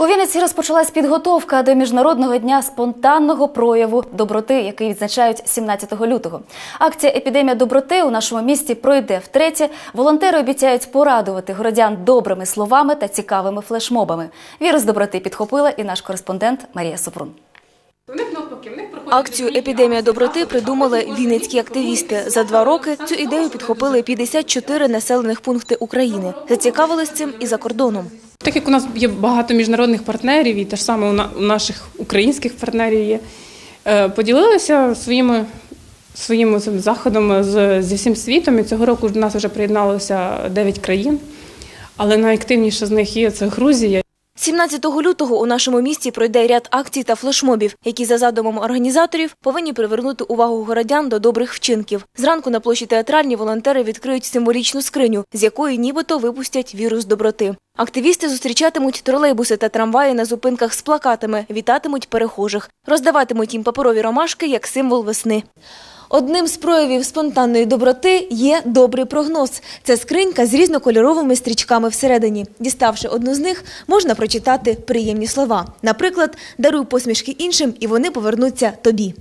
У Вінниці розпочалась підготовка до міжнародного дня спонтанного прояву доброти, який відзначають 17 лютого. Акція Епідемія доброти у нашому місті пройде втретє. Волонтери обіцяють порадувати городян добрими словами та цікавими флешмобами. Вірус доброти підхопила і наш кореспондент Марія Супрун. Акцію Епідемія доброти придумали вінницькі активісти. За два роки цю ідею підхопили 54 населених пункти України. Зацікавились цим і за кордоном. Так як у нас є багато міжнародних партнерів, і те ж саме у на- у наших українських партнерів є, е, поділилися своїми, своїм заходом з, зі всім світом. І цього року до нас вже приєдналося 9 країн, але найактивніша з них є це Грузія. 17 лютого у нашому місті пройде ряд акцій та флешмобів, які за задумом організаторів повинні привернути увагу городян до добрих вчинків. Зранку на площі театральні волонтери відкриють символічну скриню, з якої нібито випустять вірус доброти. Активісти зустрічатимуть тролейбуси та трамваї на зупинках з плакатами, вітатимуть перехожих, роздаватимуть їм паперові ромашки як символ весни. Одним з проявів спонтанної доброти є добрий прогноз. Це скринька з різнокольоровими стрічками всередині. Діставши одну з них, можна прочитати приємні слова. Наприклад, даруй посмішки іншим, і вони повернуться тобі.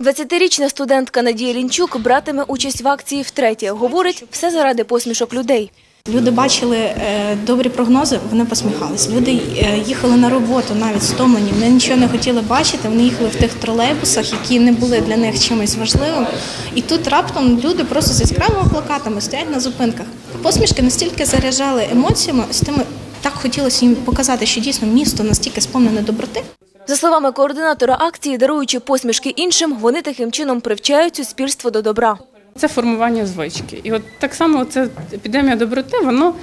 20-річна студентка Надія Лінчук братиме участь в акції втретє. Говорить, все заради посмішок людей. Люди бачили е, добрі прогнози, вони посміхались. Люди е, їхали на роботу навіть стомлені. Вони нічого не хотіли бачити. Вони їхали в тих тролейбусах, які не були для них чимось важливим. І тут раптом люди просто з яскравими плакатами стоять на зупинках. Посмішки настільки заряджали емоціями, з тими так хотілося їм показати, що дійсно місто настільки сповнене доброти. За словами координатора акції, даруючи посмішки іншим, вони таким чином привчають суспільство до добра. Це формування звички. І от так само це епідемія доброти, воно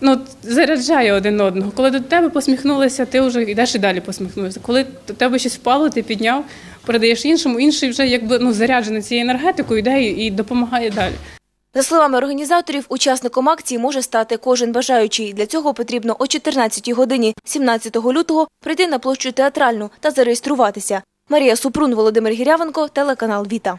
ну, заряджає один одного. Коли до тебе посміхнулися, ти вже йдеш і далі посміхнувся. Коли до тебе щось впало, ти підняв, передаєш іншому, інший вже якби ну, заряджений цією енергетикою, йде і допомагає далі. За словами організаторів, учасником акції може стати кожен бажаючий. Для цього потрібно о 14 годині 17 лютого прийти на площу театральну та зареєструватися. Марія Супрун, Володимир Гірявенко, телеканал Віта.